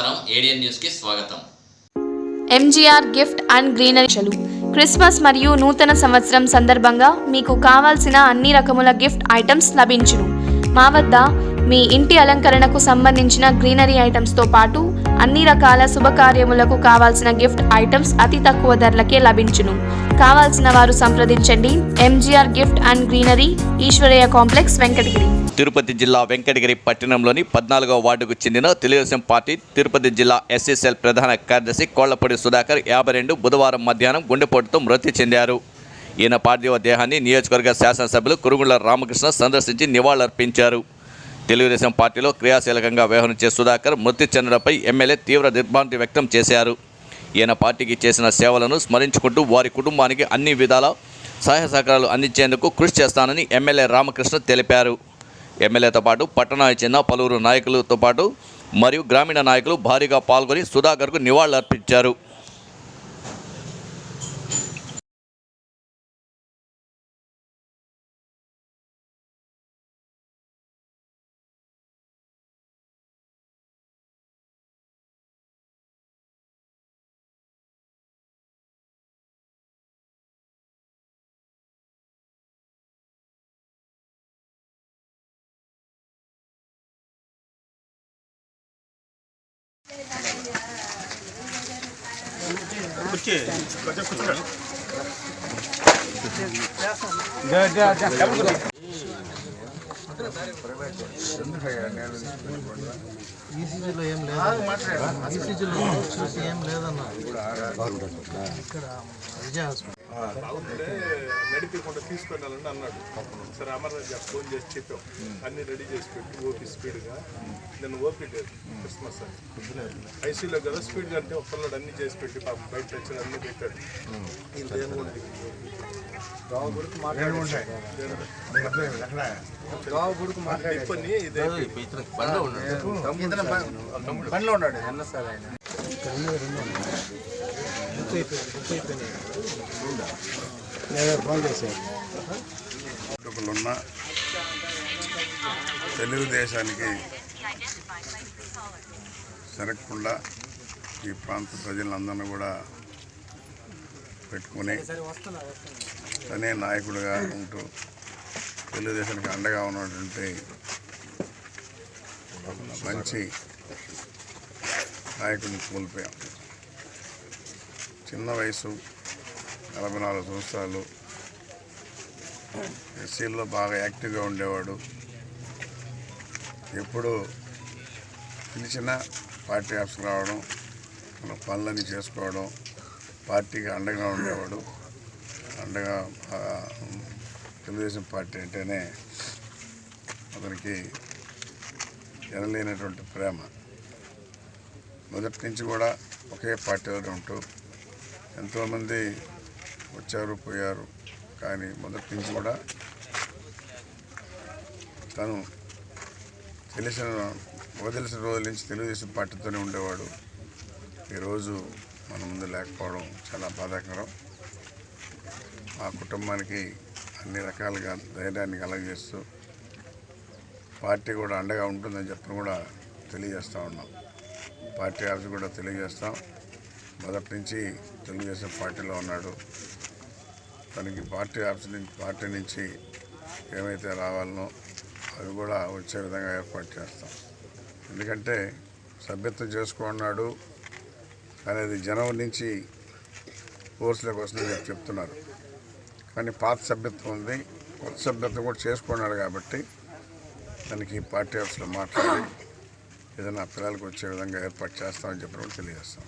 నమస్కారం. ఏడియన్ న్యూస్కి స్వాగతం. MGR gift and greenery Christmas మరియు నూతన సంవత్సరం సందర్భంగా మీకు కావాల్సిన అన్ని రకముల గిఫ్ట్ ఐటమ్స్ లభించును. మా వద్ద మీ ఇంటి అలంకరణకు సంబంధించిన గ్రీనరీ ఐటమ్స్తో పాటు అన్ని రకాల శుభకార్యములకు కావాల్సిన గిఫ్ట్ ఐటమ్స్ అతి తక్కువ ధరలకే లభించును. కావాల్సిన వారు సంప్రదించండి. MGR gift and greenery Eswaraiah complex Venkatagiri. Tirupati జిల్లా వెంకటగిరి పట్టణంలోని పద్నాలుగవ వార్డుకు చెందిన తెలుగుదేశం పార్టీ తిరుపతి జిల్లా ఎస్ఎస్ఎల్ ప్రధాన కార్యదర్శి కోళ్ళపూడి సుధాకర్ యాభై రెండు బుధవారం మధ్యాహ్నం గుండెపోటుతో మృతి చెందారు. ఈయన పార్థివ దేహాన్ని నియోజకవర్గ శాసనసభ్యులు కురుగుండ్ల రామకృష్ణ సందర్శించి నివాళులర్పించారు. తెలుగుదేశం పార్టీలో క్రియాశీలకంగా వ్యవహరించే సుధాకర్ మృతి చెందడంపై ఎమ్మెల్యే తీవ్ర దిగ్భ్రాంతి వ్యక్తం చేశారు. ఈయన పార్టీకి చేసిన సేవలను స్మరించుకుంటూ వారి కుటుంబానికి అన్ని విధాల సహాయ సహకారాలు అందించేందుకు కృషి చేస్తానని ఎమ్మెల్యే రామకృష్ణ తెలిపారు. ఎమ్మెల్యేతో పాటు పట్టణానికి చెందిన పలువురు నాయకులతో పాటు మరియు గ్రామీణ నాయకులు భారీగా పాల్గొని సుధాకర్కు నివాళులర్పించారు. ఈసీజీలో ఏం లేదు ఈసీజీలో చూసి ఏం లేదన్నా ఇక్కడ విజయ హాస్పిటల్ బాగుంటే నడిపించకుండా తీసుకొని వెళ్ళండి అన్నాడు సరే అమర్నాథ్ గారు ఫోన్ చేసి చెప్పాం. అన్ని రెడీ చేసి పెట్టి ఓపీ స్పీడ్గా నేను ఓపీ లేదు. క్రిస్మస్ అని. ఐసీలో కదా స్పీడ్గా అంటే ఒక పిల్లడు అన్ని చేసి పెట్టి పాపం బయట తెచ్చిన అన్ని పెట్టాడు. ఇది. దేని గురించి? ఇప్పని ఇదే ఉన్న తెలుగుదేశానికి జరగకుండా ఈ ప్రాంత ప్రజలందరినీ కూడా పెట్టుకుని తనే నాయకుడిగా ఉంటూ తెలుగుదేశానికి అండగా ఉన్నటువంటి మంచి నాయకుడిని కోల్పోయాం. చిన్న వయసు నలభై నాలుగు సంవత్సరాలు. ఎస్సీల్లో బాగా యాక్టివ్గా ఉండేవాడు. ఎప్పుడు పిలిచిన పార్టీ ఆఫీస్కి రావడం మన పనులన్నీ చేసుకోవడం పార్టీకి అండగా ఉండేవాడు. అండగా తెలుగుదేశం పార్టీ అంటేనే అతనికి ఎనలేనటువంటి ప్రేమ. మొదటి నుంచి కూడా ఒకే పార్టీలో ఉంటూ ఎంతోమంది వచ్చారు పోయారు. కానీ మొదటి నుంచి కూడా తను తెలిసిన వదిలిసిన రోజుల నుంచి తెలుగుదేశం పార్టీతోనే ఉండేవాడు. ఈరోజు మన ముందు లేకపోవడం చాలా బాధాకరం. మా కుటుంబానికి అన్ని రకాలుగా ధైర్యాన్ని కలగజేస్తూ పార్టీ కూడా అండగా ఉంటుందని చెప్పి కూడా తెలియజేస్తూ ఉన్నాం. పార్టీ ఆఫీస్ కూడా తెలియజేస్తాం. మొదటి నుంచి తెలుగుదేశం పార్టీలో ఉన్నాడు. తనకి పార్టీ ఆఫీస్ నుంచి పార్టీ నుంచి ఏమైతే రావాలనో అవి కూడా వచ్చే విధంగా ఏర్పాటు చేస్తాం. ఎందుకంటే సభ్యత్వం చేసుకున్నాడు అనేది జనం నుంచి కోర్సులకు వస్తుందని చెప్తున్నారు. కానీ పాత సభ్యత్వం ఉంది కొత్త సభ్యత్వం కూడా చేసుకున్నాడు కాబట్టి దానికి పార్టీ ఆఫీస్లో మాట్లాడి ఏదైనా పిల్లలకు వచ్చే విధంగా ఏర్పాటు చేస్తామని చెప్పి తెలియజేస్తాం.